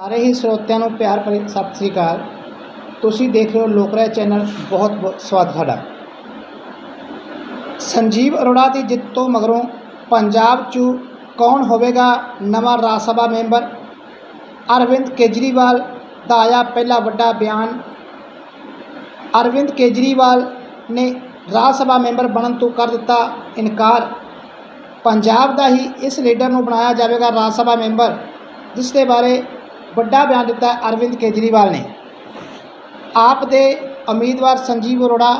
ਸਾਰੇ ਹੀ ਸਰੋਤਿਆਂ ਨੂੰ ਪਿਆਰ ਭਰੀ ਸਤਿ ਸ੍ਰੀ ਅਕਾਲ। ਤੁਸੀਂ ਦੇਖ ਰਹੇ ਹੋ ਲੋਕਰਾਏ ਚੈਨਲ, ਬਹੁਤ ਬਹੁਤ ਸਵਾਗਤ ਤੁਹਾਡਾ। ਸੰਜੀਵ ਅਰੋੜਾ ਦੀ ਜਿੱਤ ਤੋਂ ਮਗਰੋਂ ਪੰਜਾਬ 'ਚ ਕੌਣ ਹੋਵੇਗਾ ਨਵਾਂ ਰਾਜ ਸਭਾ ਮੈਂਬਰ? ਅਰਵਿੰਦ ਕੇਜਰੀਵਾਲ ਦਾ ਆਇਆ ਪਹਿਲਾ ਵੱਡਾ ਬਿਆਨ। ਅਰਵਿੰਦ ਕੇਜਰੀਵਾਲ ਨੇ ਰਾਜ ਸਭਾ ਮੈਂਬਰ ਬਣਨ ਤੋਂ ਕਰ ਦਿੱਤਾ ਇਨਕਾਰ। ਪੰਜਾਬ ਦਾ ਹੀ ਇਸ ਲੀਡਰ ਨੂੰ ਬਣਾਇਆ ਜਾਵੇਗਾ ਰਾਜ ਸਭਾ ਮੈਂਬਰ, ਜਿਸ ਦੇ ਬਾਰੇ ਵੱਡਾ ਬਿਆਨ ਦਿੱਤਾ ਅਰਵਿੰਦ ਕੇਜਰੀਵਾਲ ਨੇ। ਆਪ ਦੇ ਉਮੀਦਵਾਰ ਸੰਜੀਵ ਅਰੋੜਾ,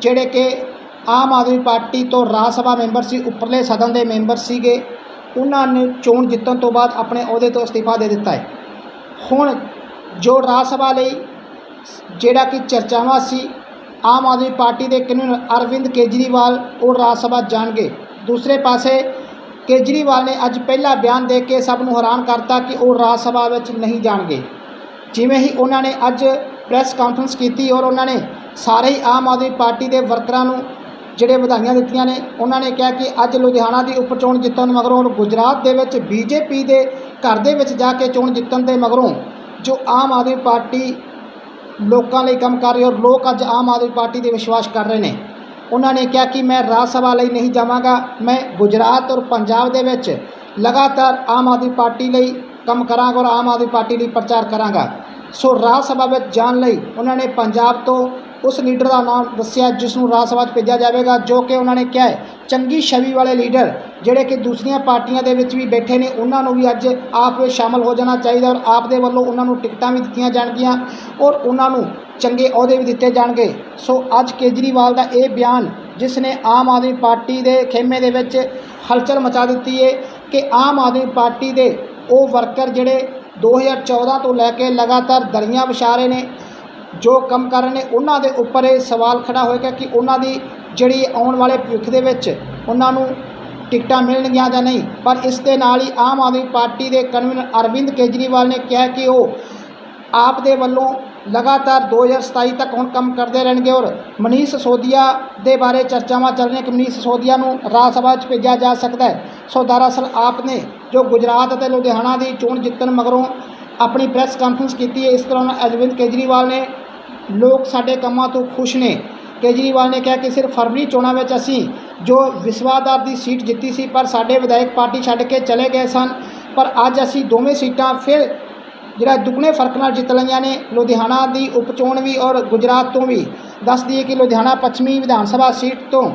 ਜਿਹੜੇ ਕਿ ਆਮ ਆਦਮੀ ਪਾਰਟੀ ਤੋਂ ਰਾਜ ਸਭਾ ਮੈਂਬਰ ਸੀ, ਉੱਪਰਲੇ ਸਦਨ ਦੇ ਮੈਂਬਰ ਸੀਗੇ, ਉਹਨਾਂ ਨੇ ਚੋਣ ਜਿੱਤਣ ਤੋਂ ਬਾਅਦ ਆਪਣੇ ਅਹੁਦੇ ਤੋਂ ਅਸਤੀਫਾ ਦੇ ਦਿੱਤਾ ਹੈ। ਹੁਣ ਜੋ ਰਾਜ ਸਭਾ ਲਈ ਜਿਹੜਾ ਕਿ ਚਰਚਾਵਾਂ ਸੀ, ਆਮ ਆਦਮੀ ਪਾਰਟੀ ਦੇ ਕਨਵੀਨਰ ਅਰਵਿੰਦ ਕੇਜਰੀਵਾਲ ਉਹ ਰਾਜ ਸਭਾ ਜਾਣਗੇ। ਦੂਸਰੇ ਪਾਸੇ ਕੇਜਰੀਵਾਲ ਨੇ ਅੱਜ ਪਹਿਲਾ ਬਿਆਨ ਦੇ ਕੇ ਸਭ ਨੂੰ ਹੈਰਾਨ ਕਰਤਾ ਕਿ ਉਹ ਰਾਜ ਸਭਾ ਵਿੱਚ ਨਹੀਂ ਜਾਣਗੇ। ਜਿਵੇਂ ਹੀ ਉਹਨਾਂ ਨੇ ਅੱਜ ਪ੍ਰੈਸ ਕਾਨਫਰੰਸ ਕੀਤੀ ਔਰ ਉਹਨਾਂ ਨੇ ਸਾਰੇ ਹੀ ਆਮ ਆਦਮੀ ਪਾਰਟੀ ਦੇ ਵਰਕਰਾਂ ਨੂੰ ਜਿਹੜੇ ਵਧਾਈਆਂ ਦਿੱਤੀਆਂ ਨੇ, ਉਹਨਾਂ ਨੇ ਕਿਹਾ ਕਿ ਅੱਜ ਲੁਧਿਆਣਾ ਦੀ ਉਪ ਚੋਣ ਜਿੱਤਣ ਮਗਰੋਂ ਔਰ ਗੁਜਰਾਤ ਦੇ ਵਿੱਚ ਬੀਜੇਪੀ ਦੇ ਘਰ ਦੇ ਵਿੱਚ ਜਾ ਕੇ ਚੋਣ ਜਿੱਤਣ ਦੇ ਮਗਰੋਂ ਜੋ ਆਮ ਆਦਮੀ ਪਾਰਟੀ ਲੋਕਾਂ ਲਈ ਕੰਮ ਕਰ ਰਹੀ ਔਰ ਲੋਕ ਅੱਜ ਆਮ ਆਦਮੀ ਪਾਰਟੀ ਤੇ ਵਿਸ਼ਵਾਸ ਕਰ ਰਹੇ ਨੇ। ਉਹਨਾਂ ਨੇ ਕਿਹਾ ਕਿ ਮੈਂ ਰਾਜ ਸਭਾ ਲਈ ਨਹੀਂ ਜਾਵਾਂਗਾ। ਮੈਂ ਗੁਜਰਾਤ ਔਰ ਪੰਜਾਬ ਦੇ ਵਿੱਚ ਲਗਾਤਾਰ ਆਮ ਆਦਮੀ ਪਾਰਟੀ ਲਈ ਕੰਮ ਕਰਾਂਗਾ ਔਰ ਆਮ ਆਦਮੀ ਪਾਰਟੀ ਲਈ ਪ੍ਰਚਾਰ ਕਰਾਂਗਾ। ਸੋ ਰਾਜ ਸਭਾ ਵਿੱਚ ਜਾਣ ਲਈ ਉਹਨਾਂ ਨੇ ਪੰਜਾਬ ਤੋਂ ਉਸ ਲੀਡਰ ਦਾ ਨਾਮ ਦੱਸਿਆ ਜਿਸ ਨੂੰ ਰਾਜ ਸਭਾ 'ਚ ਭੇਜਿਆ ਜਾਵੇਗਾ, ਜੋ ਕਿ ਉਹਨਾਂ ਨੇ ਕਿਹਾ ਹੈ ਚੰਗੀ ਛਵੀ ਵਾਲੇ ਲੀਡਰ ਜਿਹੜੇ ਕਿ ਦੂਸਰੀਆਂ ਪਾਰਟੀਆਂ ਦੇ ਵਿੱਚ ਵੀ ਬੈਠੇ ਨੇ, ਉਹਨਾਂ ਨੂੰ ਵੀ ਅੱਜ ਆਪ ਵਿੱਚ ਸ਼ਾਮਲ ਹੋ ਜਾਣਾ ਚਾਹੀਦਾ ਔਰ ਆਪ ਦੇ ਵੱਲੋਂ ਉਹਨਾਂ ਨੂੰ ਟਿਕਟਾਂ ਵੀ ਦਿੱਤੀਆਂ ਜਾਣਗੀਆਂ ਔਰ ਉਹਨਾਂ ਨੂੰ ਚੰਗੇ ਅਹੁਦੇ ਵੀ ਦਿੱਤੇ ਜਾਣਗੇ। ਸੋ ਅੱਜ ਕੇਜਰੀਵਾਲ ਦਾ ਇਹ ਬਿਆਨ ਜਿਸ ਨੇ ਆਮ ਆਦਮੀ ਪਾਰਟੀ ਦੇ ਖੇਮੇ ਦੇ ਵਿੱਚ ਹਲਚਲ ਮਚਾ ਦਿੱਤੀ ਹੈ ਕਿ ਆਮ ਆਦਮੀ ਪਾਰਟੀ ਦੇ ਉਹ ਵਰਕਰ ਜਿਹੜੇ 2014 ਤੋਂ ਲੈ ਕੇ ਲਗਾਤਾਰ ਦਰੀਆਂ ਵਿਛਾ ਰਹੇ ਨੇ, ਜੋ ਕੰਮ ਕਰ ਰਹੇ ਨੇ, ਉਹਨਾਂ ਦੇ ਉੱਪਰ ਇਹ ਸਵਾਲ ਖੜਾ ਹੋਏਗਾ ਕਿ ਉਹਨਾਂ ਦੀ ਜਿਹੜੀ ਆਉਣ ਵਾਲੇ ਭਵਿੱਖ ਦੇ ਵਿੱਚ ਉਹਨਾਂ ਨੂੰ ਟਿਕਟਾਂ ਮਿਲਣਗੀਆਂ ਜਾਂ ਨਹੀਂ, ਪਰ ਇਸ ਦੇ ਨਾਲ ਹੀ ਆਮ ਆਦਮੀ ਪਾਰਟੀ ਦੇ ਕਨਵੀਨਰ ਅਰਵਿੰਦ ਕੇਜਰੀਵਾਲ ਨੇ ਕਿਹਾ ਕਿ ਉਹ ਆਪ ਦੇ ਵੱਲੋਂ ਲਗਾਤਾਰ 2027 ਤੱਕ ਹੁਣ ਕੰਮ ਕਰਦੇ ਰਹਿਣਗੇ ਔਰ ਮਨੀਸ਼ ਸੋਦੀਆ ਦੇ ਬਾਰੇ ਚਰਚਾਵਾਂ ਚੱਲ ਰਹੀਆਂ ਕਿ ਮਨੀਸ਼ ਸਿਸੋਦੀਆ ਨੂੰ ਰਾਜ ਸਭਾ 'ਚ ਭੇਜਿਆ ਜਾ ਸਕਦਾ ਹੈ। ਸੋ ਦਰਅਸਲ ਆਪ ਨੇ ਜੋ ਗੁਜਰਾਤ ਅਤੇ ਲੁਧਿਆਣਾ ਦੀ ਚੋਣ ਜਿੱਤਣ ਮਗਰੋਂ ਆਪਣੀ ਪ੍ਰੈਸ ਕਾਨਫਰੰਸ ਕੀਤੀ ਹੈ, ਇਸ ਤਰ੍ਹਾਂ ਅਰਵਿੰਦ ਕੇਜਰੀਵਾਲ ਨੇ, ਲੋਕ ਸਾਡੇ ਕੰਮਾਂ ਤੋਂ ਖੁਸ਼ ਨੇ। ਕੇਜਰੀਵਾਲ ਨੇ ਕਿਹਾ ਕਿ ਸਿਰਫ ਫਰਵਰੀ ਚੋਣਾਂ ਵਿੱਚ ਅਸੀਂ ਜੋ ਵਿਸਵਾਦਾਰ ਦੀ ਸੀਟ ਜਿੱਤੀ ਸੀ, ਪਰ ਸਾਡੇ ਵਿਧਾਇਕ ਪਾਰਟੀ ਛੱਡ ਕੇ ਚਲੇ ਗਏ ਸਨ। ਪਰ ਅੱਜ ਅਸੀਂ ਦੋਵੇਂ ਸੀਟਾਂ ਫਿਰ ਜਿਹੜਾ ਦੁੱਗਣੇ ਫ਼ਰਕ ਨਾਲ ਜਿੱਤ ਲਈਆਂ ਨੇ, ਲੁਧਿਆਣਾ ਦੀ ਉਪ ਚੋਣ ਵੀ ਔਰ ਗੁਜਰਾਤ ਤੋਂ ਵੀ। ਦੱਸ ਦਈਏ ਕਿ ਲੁਧਿਆਣਾ ਪੱਛਮੀ ਵਿਧਾਨ ਸਭਾ ਸੀਟ ਤੋਂ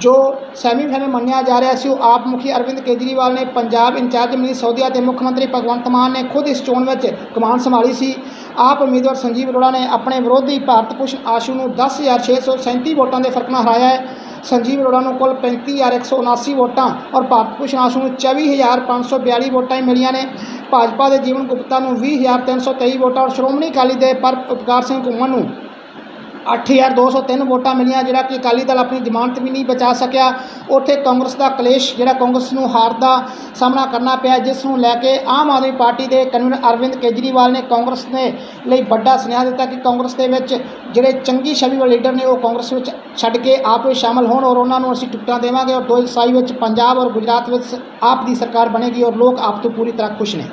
ਜੋ ਸੈਮੀਫਾਈਨਲ ਮੰਨਿਆ ਜਾ ਰਿਹਾ ਸੀ, ਉਹ ਆਪ ਮੁਖੀ ਅਰਵਿੰਦ ਕੇਜਰੀਵਾਲ ਨੇ ਪੰਜਾਬ ਇੰਚਾਰਜ ਮਨੀਸ਼ ਸੌਦੀਆ ਤੇ ਮੁੱਖ ਮੰਤਰੀ ਭਗਵੰਤ ਮਾਨ ਨੇ ਖੁਦ ਇਸ ਚੋਣ ਵਿੱਚ ਕਮਾਨ ਸੰਭਾਲੀ ਸੀ। ਆਪ ਉਮੀਦਵਾਰ ਸੰਜੀਵ ਅਰੋੜਾ ਨੇ ਆਪਣੇ ਵਿਰੋਧੀ ਭਾਰਤ ਭੂਸ਼ਣ ਆਸ਼ੂ ਨੂੰ 10637 ਵੋਟਾਂ ਦੇ ਫ਼ਰਕ ਨਾਲ ਹਰਾਇਆ ਹੈ। ਸੰਜੀਵ ਅਰੋੜਾ ਨੂੰ ਕੁੱਲ 35179 ਵੋਟਾਂ ਔਰ ਭਾਰਤ ਭੂਸ਼ਣ ਆਸ਼ੂ ਨੂੰ 24542 ਵੋਟਾਂ ਹੀ ਮਿਲੀਆਂ ਨੇ। ਭਾਜਪਾ ਦੇ ਜੀਵਨ ਗੁਪਤਾ ਨੂੰ 20323 ਵੋਟਾਂ ਔਰ ਸ਼੍ਰੋਮਣੀ ਅਕਾਲੀ ਦੇ ਪਰ ਉਪਕਾਰ ਸਿੰਘ ਘੁੰਮਣ ਨੂੰ 8203 ਵੋਟਾਂ ਮਿਲੀਆਂ, ਜਿਹੜਾ ਕਿ ਅਕਾਲੀ ਦਲ ਆਪਣੀ ਜ਼ਮਾਨਤ ਵੀ ਨਹੀਂ ਬਚਾ ਸਕਿਆ। ਉੱਥੇ ਕਾਂਗਰਸ ਦਾ ਕਲੇਸ਼, ਜਿਹੜਾ ਕਾਂਗਰਸ ਨੂੰ ਹਾਰ ਦਾ ਸਾਹਮਣਾ ਕਰਨਾ ਪਿਆ, ਜਿਸ ਨੂੰ ਲੈ ਕੇ ਆਮ ਆਦਮੀ ਪਾਰਟੀ ਦੇ ਕਨਵੀਨਰ ਅਰਵਿੰਦ ਕੇਜਰੀਵਾਲ ਨੇ ਕਾਂਗਰਸ ਨੇ ਲਈ ਵੱਡਾ ਸੁਨੇਹਾ ਦਿੱਤਾ ਕਿ ਕਾਂਗਰਸ ਦੇ ਵਿੱਚ ਜਿਹੜੇ ਚੰਗੀ ਛਵੀ ਵਾਲੇ ਲੀਡਰ ਨੇ, ਉਹ ਕਾਂਗਰਸ ਵਿੱਚ ਛੱਡ ਕੇ ਆਪ ਵਿੱਚ ਸ਼ਾਮਲ ਹੋਣ ਔਰ ਉਹਨਾਂ ਨੂੰ ਅਸੀਂ ਟਿਕਟਾਂ ਦੇਵਾਂਗੇ ਔਰ 2027 ਵਿੱਚ ਪੰਜਾਬ ਔਰ ਗੁਜਰਾਤ ਵਿੱਚ ਆਪ ਦੀ ਸਰਕਾਰ ਬਣੇਗੀ ਔਰ ਲੋਕ ਆਪ ਤੋਂ ਪੂਰੀ ਤਰ੍ਹਾਂ ਖੁਸ਼ ਨੇ।